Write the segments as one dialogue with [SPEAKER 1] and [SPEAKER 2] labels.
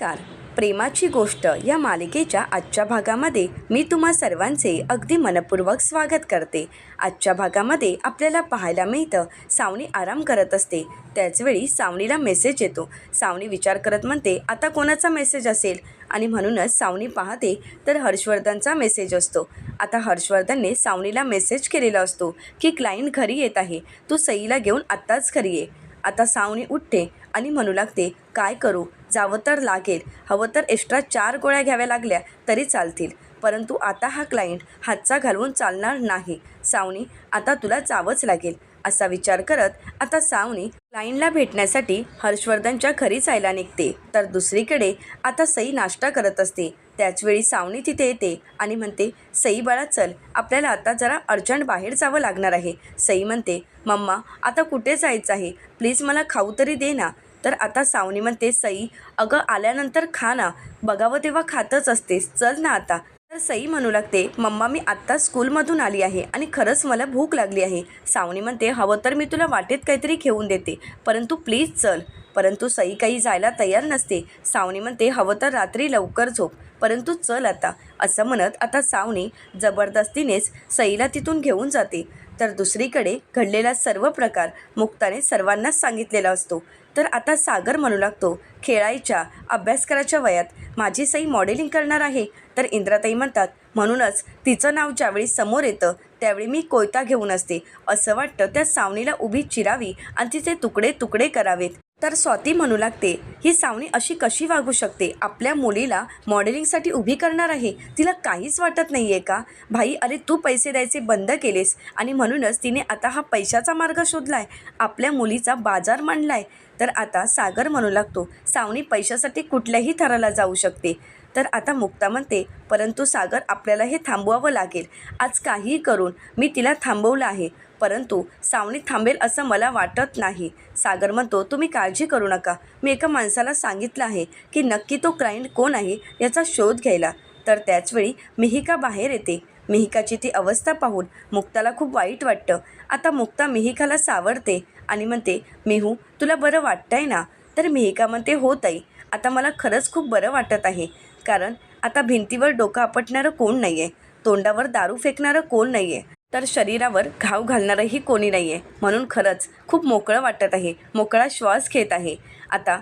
[SPEAKER 1] नमस्कार. प्रेमाची गोष्ट या मालिकेच्या आजच्या भागामध्ये मी तुम्हा सर्वांचे अगदी मनपूर्वक स्वागत करते. आजच्या भागामध्ये आपल्याला पाहायला मिळतं सावनी आराम करत असते. त्याचवेळी सावणीला मेसेज येतो. सावनी विचार करत म्हणते आता कोणाचा मेसेज असेल? आणि म्हणूनच सावनी पाहते तर हर्षवर्धनचा मेसेज असतो. आता हर्षवर्धनने सावनीला मेसेज केलेला असतो की क्लायंट घरी येत आहे. तू सईला घेऊन आत्ताच घरी ये. आता सावनी उठते आणि म्हणू लागते काय करू? जावं तर लागेल. हवं तर एक्स्ट्रा चार गोळ्या घ्याव्या लागल्या तरी चालतील. परंतु आता हा क्लायंट हातचा घालवून चालणार नाही. सावनी आता तुला जावंच लागेल. असा विचार करत आता सावनी क्लायंटला भेटण्यासाठी हर्षवर्धनच्या घरी जायला निघते. तर दुसरीकडे आता सई नाश्ता करत असते. त्याचवेळी सावनी तिथे येते आणि म्हणते सई बाळा चल. आपल्याला आता जरा अर्जंट बाहेर जावं लागणार आहे. सई म्हणते मम्मा आता कुठे जायचं आहे? प्लीज मला खाऊ तरी दे ना. तर आता सावनी म्हणते सई अगं आल्यानंतर खा ना. बघावं तेव्हा खातच असतेस. चल ना आता. तर सई म्हणू लागते मम्मा मी आत्ता स्कूलमधून आली आहे आणि खरंच मला भूक लागली आहे. सावनी म्हणते हवं तर मी तुला वाटेत काहीतरी घेऊन देते. परंतु प्लीज चल. परंतु सई काही जायला तयार नसते. सावनी म्हणते हवं तर रात्री लवकर झोप. परंतु चल आता. असं म्हणत आता सावनी जबरदस्तीनेच सईला तिथून घेऊन जाते. तर दुसरीकडे घडलेला सर्व प्रकार मुक्ताने सर्वांनाच सांगितलेला असतो. तर आता सागर म्हणू लागतो खेळायच्या अभ्यास करायच्या वयात माझी सई मॉडेलिंग करणार आहे. तर इंद्राताई म्हणतात म्हणूनच तिचं नाव ज्यावेळी समोर येतं त्यावेळी मी कोयता घेऊन असते. असं वाटतं त्या सावणीला उभी चिरावी आणि तिचे तुकडे तुकडे करावेत. तर स्वाती म्हणू लागते ही सावणी अशी कशी वागू शकते? आपल्या मुलीला मॉडेलिंगसाठी उभी करणार आहे. तिला काहीच वाटत नाही आहे का? भाई अरे तू पैसे द्यायचे बंद केलेस आणि म्हणूनच तिने आता हा पैशाचा मार्ग शोधला आहे आपल्या मुलीचा बाजार मांडला आहे तर आता सागर म्हणू लागतो सावनी पैशासाठी कुठल्याही थराला जाऊ शकते. तर आता मुक्ता म्हणते परंतु सागर आपल्याला हे थांबवावं लागेल. आज काहीही करून मी तिला थांबवलं आहे. परंतु सावणी थांबेल असं मला वाटत नाही. सागर म्हणतो तुम्ही काळजी करू नका. मी एका माणसाला सांगितलं आहे की नक्की तो क्लायंट कोण आहे याचा शोध घ्यायला. तर त्याचवेळी मिहिका बाहेर येते? मिहिकाची ती अवस्था पाहून मुक्ताला खूप वाईट वाटतं. आता मुक्ता मिहिकाला सावरते आणि म्हणते मेहू तुला बरं वाटतंय ना? तर मिहिका म्हणते हो ताई आता मला खरंच खूप बरं वाटत आहे. कारण आता भिंतीवर डोकं आपटणारं कोण नाही आहे तोंडावर दारू फेकणारं कोण नाही आहे तर शरीरावर घाव घालणारंही कोणी नाही आहे म्हणून खरंच खूप मोकळं वाटत आहे मोकळा श्वास घेत आहे. आता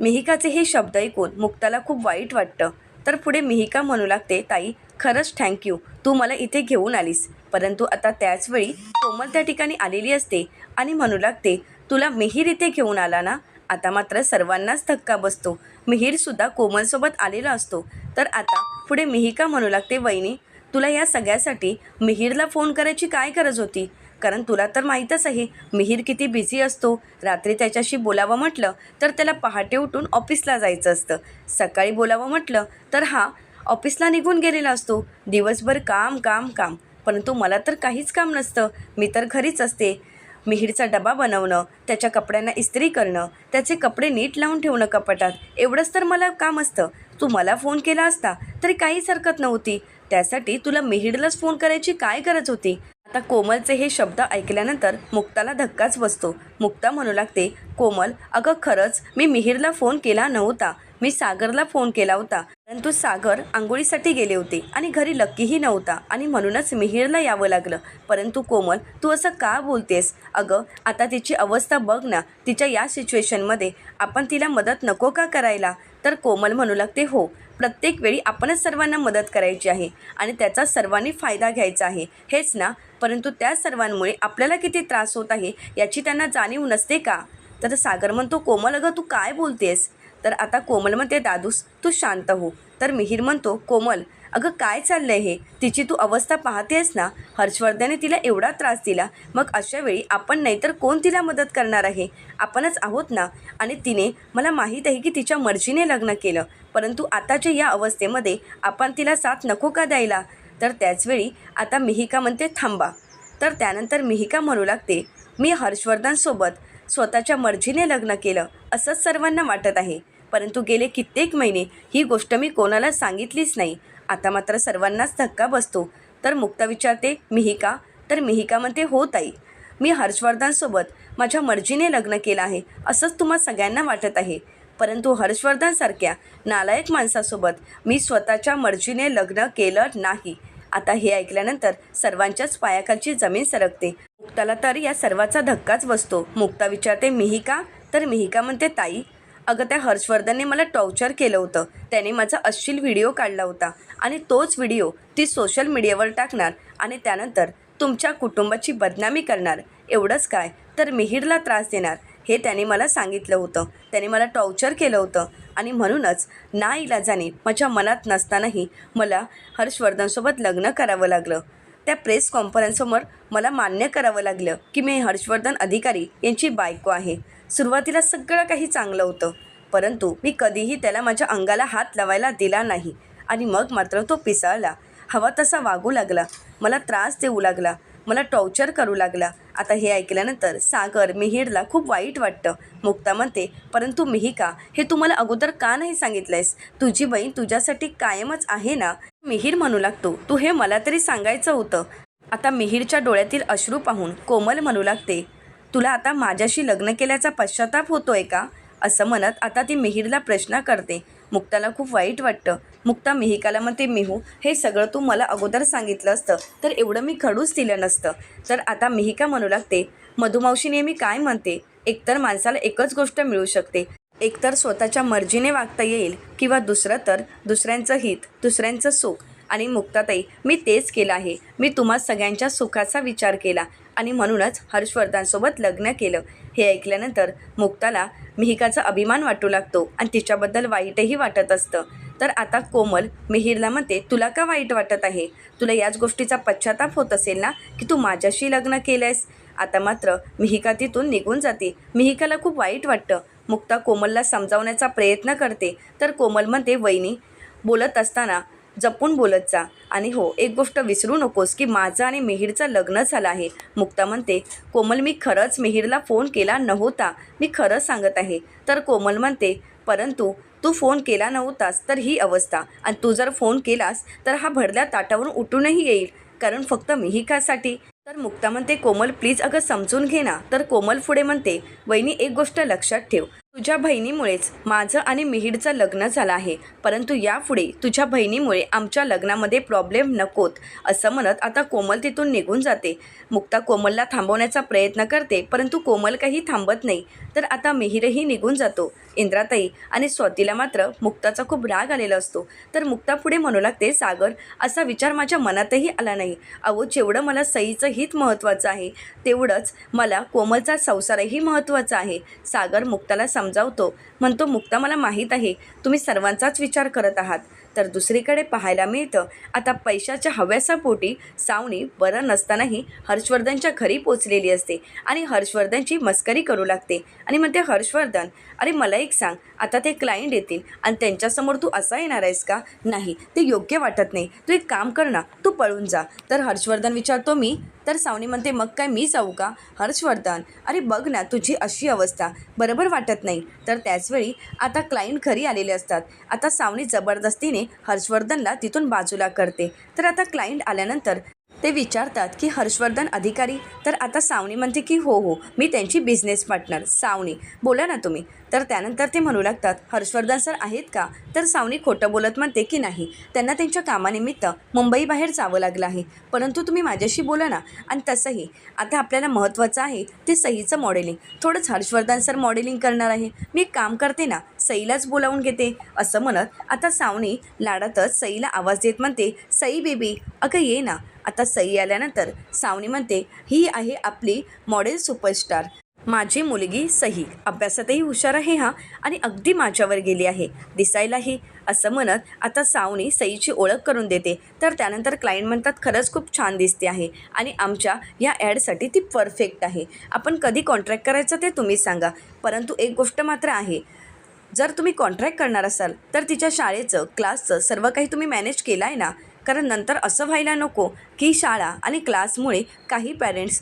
[SPEAKER 1] मिहिकाचे हे शब्द ऐकून मुक्ताला खूप वाईट वाटतं. तर पुढे मिहिका म्हणू लागते ताई खरंच थँक्यू तू मला इथे घेऊन आलीस. परंतु आता त्याचवेळी कोमल त्या ठिकाणी आलेली असते आणि म्हणू लागते तुला मिहीर इथे घेऊन आला ना? आता मात्र सर्वांनाच धक्का बसतो. मिहीरसुद्धा कोमलसोबत आलेला असतो. तर आता पुढे मिहिका म्हणू लागते वहिनी तुला या सगळ्यासाठी मिहीरला फोन करायची काय गरज होती? कारण तुला तर माहीतच आहे मिहीर किती बिझी असतो. रात्री त्याच्याशी बोलावं म्हटलं तर त्याला पहाटे उठून ऑफिसला जायचं असतं. सकाळी बोलावं म्हटलं तर हा ऑफिसला निघून गेलेला असतो. दिवसभर काम काम काम. परंतु मला तर काहीच काम नसतं. मी तर घरीच असते. मिहीरचा डबा बनवणं त्याच्या कपड्यांना इस्त्री करणं त्याचे कपडे नीट लावून ठेवणं कपाटात. एवढंच तर मला काम असतं. तू मला फोन केला असता तरी काहीच हरकत नव्हती. त्यासाठी तुला मिहीरलाच फोन करायची काय गरज होती? आता कोमलचे हे शब्द ऐकल्यानंतर मुक्ताला धक्काच बसतो. मुक्ता म्हणू लागते कोमल अगं खरंच मी मिहीरला फोन केला नव्हता. मी सागरला फोन केला होता. परंतु सागर आंघोळीसाठी गेले होते आणि घरी लक्कीही नव्हता आणि म्हणूनच मिहीरला यावं लागलं. परंतु कोमल तू असं का बोलतेस? अगं आता तिची अवस्था बघ ना तिच्या या सिच्युएशनमध्ये आपण तिला मदत नको का करायला? तर कोमल म्हणू लागते हो प्रत्येक वेळी आपणच सर्वांना मदत करायची आहे आणि त्याचा सर्वांनी फायदा घ्यायचा आहे. हेच ना परंतु त्या सर्वांमुळे आपल्याला किती त्रास होत आहे याची त्यांना जाणीव नसते का? तर सागर म्हणतो कोमल अगं तू काय बोलतेस? तर आता कोमल म्हणते दादूस तू शांत हो. तर मिहीर म्हणतो कोमल अगं काय चाललंय हे? तिची तू अवस्था पाहतेस ना? हर्षवर्धने तिला एवढा त्रास दिला. मग अशा वेळी आपण नाहीतर कोण तिला मदत करणार आहे? आपणच आहोत ना? आणि तिने मला माहीत आहे की तिच्या मर्जीने लग्न केलं परंतु आताच्या या अवस्थेमध्ये आपण तिला साथ नको का द्यायला? तर त्याचवेळी आता मिहिका म्हणते थांबा. तर त्यानंतर मिहिका म्हणू लागते मी हर्षवर्धनसोबत स्वतःच्या मर्जीने लग्न केलं असंच सर्वांना वाटत आहे. परंतु गेले कित्येक महिने ही गोष्ट मी कोणाला सांगितलीच नाही. आता मात्र सर्वांनाच धक्का बसतो. तर मुक्ता विचारते मिहिका? तर मिहिका म्हणते हो ताई. मी हर्षवर्धनसोबत माझ्या मर्जीने लग्न केलं आहे असंच तुम्हा सगळ्यांना वाटत आहे. परंतु हर्षवर्धनसारख्या नालायक माणसासोबत मी स्वतःच्या मर्जीने लग्न केलं नाही. आता हे ऐकल्यानंतर सर्वांच्याच पायाखालची जमीन सरकते. मुक्ताला तर या सर्वाचा धक्काच बसतो. मुक्ता विचारते मिहिका? तर मिहिका म्हणते ताई अगं त्या हर्षवर्धनने मला टॉर्चर केलं होतं. त्याने माझा अश्लील व्हिडिओ काढला होता आणि तोच व्हिडिओ ती सोशल मीडियावर टाकणार आणि त्यानंतर तुमच्या कुटुंबाची बदनामी करणार. एवढंच काय? तर मिहीरला त्रास देणार. हे त्याने मला सांगितलं होतं. त्याने मला टॉर्चर केलं होतं आणि म्हणूनच ना इलाजाने माझ्या मनात नसतानाही मला हर्षवर्धनसोबत लग्न करावं लागलं. त्या प्रेस कॉन्फरन्ससमोर मला मान्य करावं लागलं की मी हर्षवर्धन अधिकारी यांची बायको आहे. सुरुवातीला सगळं काही चांगलं होतं. परंतु मी कधीही त्याला माझ्या अंगाला हात लावायला दिला नाही. आणि मग मात्र तो पिसाळला. हवा तसा वागू लागला. मला त्रास देऊ लागला. मला टॉर्चर करू लागला. आता हे ऐकल्यानंतर सागर मिहिरला खूप वाईट वाटतं. मुक्ता म्हणते परंतु मिहिका हे तू मला अगोदर का नाही सांगितलंयस? तुझी बहीण तुझ्यासाठी कायमच आहे ना? मिहीर म्हणू लागतो तू हे मला तरी सांगायचं होतं. आता मिहीरच्या डोळ्यातील अश्रू पाहून कोमल म्हणू लागते तुला आता माझ्याशी लग्न केल्याचा पश्चाताप होतोय का? असं म्हणत आता ती मिहीरला प्रश्न करते. मुक्ताला खूप वाईट वाटतं. मुक्ता मिहिकाला म्हणते मिहू हे सगळं तू मला अगोदर सांगितलं असतं तर एवढं मी खडूच दिलं नसतं. तर आता मिहिका म्हणू लागते मधुमावशी नेहमी काय म्हणते? एकतर माणसाला एकच गोष्ट मिळू शकते. एकतर स्वतःच्या मर्जीने वागता येईल किंवा दुसरं तर दुसऱ्यांचं हित दुसऱ्यांचं सुख. आणि मुक्ताताई मी तेच केलं आहे. मी तुम्हा सगळ्यांच्या सुखाचा विचार केला. आणि म्हणूनच हर्षवर्धनसोबत लग्न केलं. हे ऐकल्यानंतर मुक्ताला मिहिकाचा अभिमान वाटू लागतो आणि तिच्याबद्दल वाईटही वाटत असतं. तर आता कोमल मिहिरला म्हणते तुला का वाईट वाटत आहे? तुला याच गोष्टीचा पश्चाताप होत असेल ना की तू माझ्याशी लग्न केलंयस आता मात्र मिहिका तिथून निघून जाते. मिहिकाला खूप वाईट वाटतं. मुक्ता कोमलला समजावण्याचा प्रयत्न करते. तर कोमल म्हणते वहिनी बोलत असताना जपून बोलत जा. आणि हो एक गोष्ट विसरू नकोस की माझं आणि मिहीरचं लग्न झालं आहे. मुक्ता म्हणते कोमल मी खरंच मिहीरला फोन केला नव्हता. मी खरंच सांगत आहे. तर कोमल म्हणते परंतु तू फोन केला नव्हतास तर ही अवस्था. आणि तू जर फोन केलास तर हा भरल्या ताटावरून उठूनही येईल. कारण फक्त मिहिकासाठी. तर मुक्ता म्हणते कोमल प्लीज अगं समजून घे ना. तर कोमल पुढे म्हणते वहिनी एक गोष्ट लक्षात ठेव. तुझ्या बहिणीमुळेच माझं आणि मिहीरचं लग्न झालं आहे. परंतु यापुढे तुझ्या बहिणीमुळे आमच्या लग्नामध्ये प्रॉब्लेम नकोत असं म्हणत आता कोमल तिथून निघून जाते. मुक्ता कोमलला थांबवण्याचा प्रयत्न करते परंतु कोमल काही थांबत नाही. तर आता मिहीरही निघून जातो. इंद्राताई आणि स्वातीला मात्र मुक्ताचा खूप राग आलेला असतो. तर मुक्ता पुढे म्हणू लागते सागर असा विचार माझ्या मनातही आला नाही. अहो जेवढं मला सईचं हित महत्त्वाचं आहे तेवढंच मला कोमलचा संसारही महत्त्वाचा आहे. सागर मुक्ताला समजावतो. म्हणतो मुक्ता मला माहीत आहे तुम्ही सर्वांचाच विचार करत आहात. तर दुसरीकडे पाहायला मिळतं आता पैशाच्या हव्यासापोटी सावणी बरं नसतानाही हर्षवर्धनच्या घरी पोचलेली असते आणि हर्षवर्धनची मस्करी करू लागते. आणि म्हणते हर्षवर्धन अरे मला एक सांग आता ते क्लायंट येतील आणि त्यांच्यासमोर तू असा येणार आहेस का? नाही ते योग्य वाटत नाही. तू एक काम कर ना तू पळून जा. तर हर्षवर्धन विचारतो मी तर सावनी म्हणते मग काय मी जाऊ का? हर्षवर्धन अरे बघ ना तुझी अशी अवस्था. बरोबर वाटत नाही. तर त्याचवेळी आता क्लायंट घरी आलेले असतात. आता सावनी जबरदस्तीने हर्षवर्धनला तिथून बाजूला करते. तर आता क्लायंट आल्यानंतर ते विचारतात की हर्षवर्धन अधिकारी तर आता सावनी म्हणते की हो हो मी त्यांची बिझनेस पार्टनर सावनी. बोला ना तुम्ही. तर त्यानंतर ते म्हणू लागतात हर्षवर्धन सर आहेत का? तर सावनी खोटं बोलत म्हणते की नाही. त्यांना त्यांच्या कामानिमित्त मुंबईबाहेर जावं लागलं आहे. परंतु तुम्ही माझ्याशी बोला ना. आणि तसंही. आता आपल्याला महत्त्वाचं आहे ते सईचं मॉडेलिंग थोडंच हर्षवर्धन सर मॉडेलिंग करणार आहे. मी एक काम करते ना सईलाच बोलावून घेते. असं म्हणत आता सावनी लाडातच सईला आवाज देत म्हणते सई बेबी अगं ये ना. आता सई आल्यानंतर सावनी म्हणते ही आहे आपली मॉडेल सुपरस्टार माझी मुलगी सही अभ्यासातही हुशार आहे हा आणि अगदी माझ्यावर गेली आहे. दिसायलाही. असं म्हणत आता सावनी सईची ओळख करून देते. तर त्यानंतर क्लायंट म्हणतात खरंच खूप छान दिसते आहे आणि आमच्या या ॲडसाठी ती परफेक्ट आहे. आपण कधी कॉन्ट्रॅक्ट करायचं ते तुम्ही सांगा. परंतु एक गोष्ट मात्र आहे. जर तुम्ही कॉन्ट्रॅक्ट करणार असाल तर तिच्या शाळेचं क्लासचं सर्व काही तुम्ही मॅनेज केलं आहे ना? कारण नंतर असं व्हायला नको की शाळा आणि क्लासमुळे काही पॅरेंट्स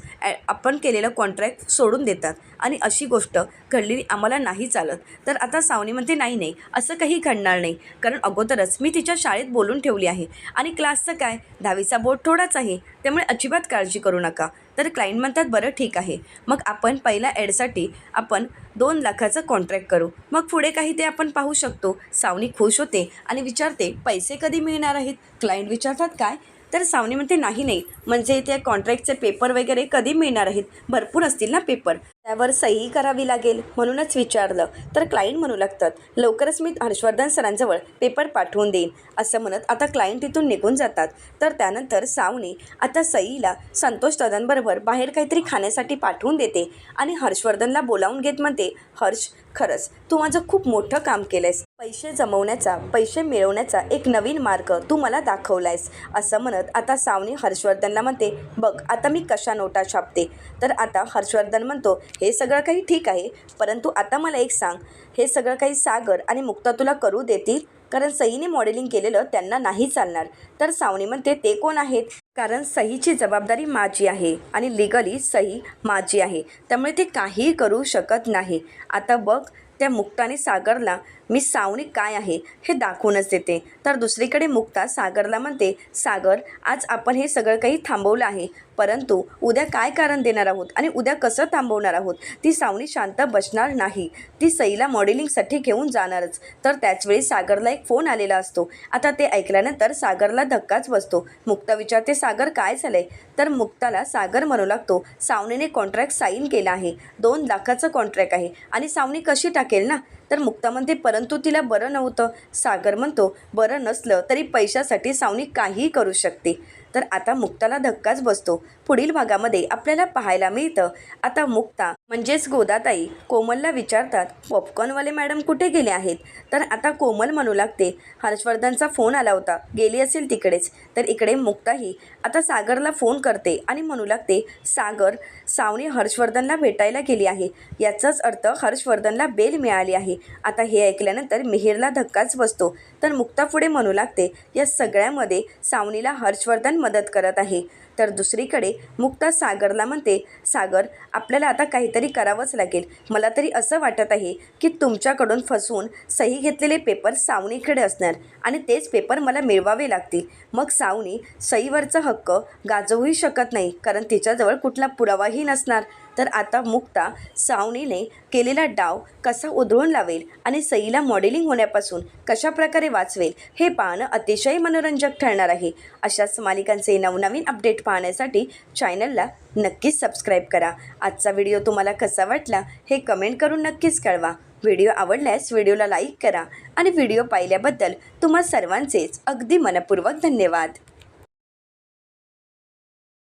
[SPEAKER 1] आपण केलेलं कॉन्ट्रॅक्ट सोडून देतात. आणि अशी गोष्ट घडलेली आम्हाला नाही चालत. तर आता सावनी म्हणते नाही नाही असं काही घडणार नाही. कारण अगोदरच मी तिच्या शाळेत बोलून ठेवली आहे. आणि क्लासचं काय? दहावीचा बोर्ड थोडाच आहे. त्यामुळे अजिबात काळजी करू नका. तर क्लायंट म्हणतात बरं ठीक आहे. मग आपण पहिल्या ॲडसाठी आपण दोन लाखाचं कॉन्ट्रॅक्ट करू. मग पुढे काही ते आपण पाहू शकतो. सावनी खुश होते आणि विचारते पैसे कधी मिळणार आहेत? क्लायंट विचारतात काय? तर सावनी म्हणते नाही नाही. म्हणजे त्या कॉन्ट्रॅक्टचे पेपर वगैरे कधी मिळणार आहेत? भरपूर असतील ना पेपर त्यावर सही करावी लागेल म्हणूनच विचारलं. तर क्लायंट म्हणू लागतात लवकरच मी हर्षवर्धन सरांजवळ पेपर पाठवून देईन. असं म्हणत आता क्लायंट तिथून निघून जातात. तर त्यानंतर सावने आता सईला संतोष दादांबरोबर बाहेर काहीतरी खाण्यासाठी पाठवून देते आणि हर्षवर्धनला बोलावून घेत म्हणते हर्ष खरंच तू माझं खूप मोठं काम केलंयस. पैसे जमवण्याचा पैसे मिळवण्याचा एक नवीन मार्ग तू मला दाखवलायस असं म्हणत आता सावनी हर्षवर्धनला म्हणते बघ आता मी कशा नोटा छापते? तर आता हर्षवर्धन म्हणतो हे सगळं काही ठीक आहे परंतु आता मला एक सांग हे सगळं काही सागर आणि मुक्ता तुला करू देतील? कारण सईने मॉडेलिंग केलेलं त्यांना नाही चालणार. तर सावनी म्हणते ते कोण आहेत? कारण सहीची जबाबदारी माझी आहे आणि लिगली सही माझी आहे त्यामुळे ते काहीही करू शकत नाही. आता बघ त्या मुक्ताने सागरला मी सावनी काय आहे हे दाखवूनच देते. तर दुसरीकडे मुक्ता सागरला म्हणते सागर आज आपण हे सगळं काही थांबवलं आहे. परंतु उद्या काय कारण देणार आहोत आणि उद्या कसं थांबवणार आहोत? ती सावनी शांत बसणार नाही. ती सईला मॉडेलिंगसाठी घेऊन जाणारच. तर त्याचवेळी सागरला एक फोन आलेला असतो. आता ते ऐकल्यानंतर सागरला धक्काच बसतो. मुक्ता विचारते सागर काय झालंय? तर मुक्ताला सागर म्हणू लागतो सावनीने कॉन्ट्रॅक्ट साईन केला आहे. दोन लाखाचं कॉन्ट्रॅक्ट आहे. आणि सावनी कशी टाकेल ना? तर मुक्ता म्हणते परंतु तिला बरं नव्हतं. सागर म्हणतो बरं नसलं तरी पैशासाठी सावनी काहीही करू शकते. तर आता मुक्ताला धक्काच बसतो. पुढील भागामध्ये आपल्याला पाहायला मिळतं. आता मुक्ता म्हणजेच गोदाताई कोमलला विचारतात पॉपकॉर्नवाले मॅडम कुठे गेले आहेत? तर आता कोमल म्हणू लागते हर्षवर्धनचा फोन आला होता गेली असेल तिकडेच. तर इकडे मुक्ताही आता सागरला फोन करते आणि म्हणू लागते सागर सावनी हर्षवर्धनला भेटायला गेली आहे. याचाच अर्थ हर्षवर्धनला बेल मिळाली आहे. आता हे ऐकल्यानंतर मिहिरला धक्काच बसतो. तर मुक्ता पुढे म्हणू लागते या सगळ्यामध्ये सावनीला हर्षवर्धन मदत करत आहे. तर दुसरीकडे मुक्ता सागरला म्हणते सागर आपल्याला आता काहीतरी करावंच लागेल. मला तरी असं वाटत आहे की तुमच्याकडून फसवून सही घेतलेले पेपर सावनीकडे असणार आणि तेच पेपर मला मिळवावे लागतील. मग सावनी सहीवरचा हक्क गाजवूही शकत नाही कारण तिच्याजवळ कुठला पुरावाही नसणार तर आता मुक्ता सावनीने केलेला डाव कसा उधळून लावेल आणि सईला मॉडेलिंग होण्यापासून कशा प्रकारे वाचवेल हे पाहणं अतिशय मनोरंजक ठरणार आहे. अशाच मालिकांचे नवनवीन अपडेट पाहण्यासाठी चॅनलला नक्कीच सबस्क्राईब करा. आजचा व्हिडिओ तुम्हाला कसा वाटला हे कमेंट करून नक्कीच कळवा. व्हिडिओ आवडल्यास व्हिडिओला लाईक करा आणि व्हिडिओ पाहिल्याबद्दल तुम्हा सर्वांचेच अगदी मनपूर्वक धन्यवाद.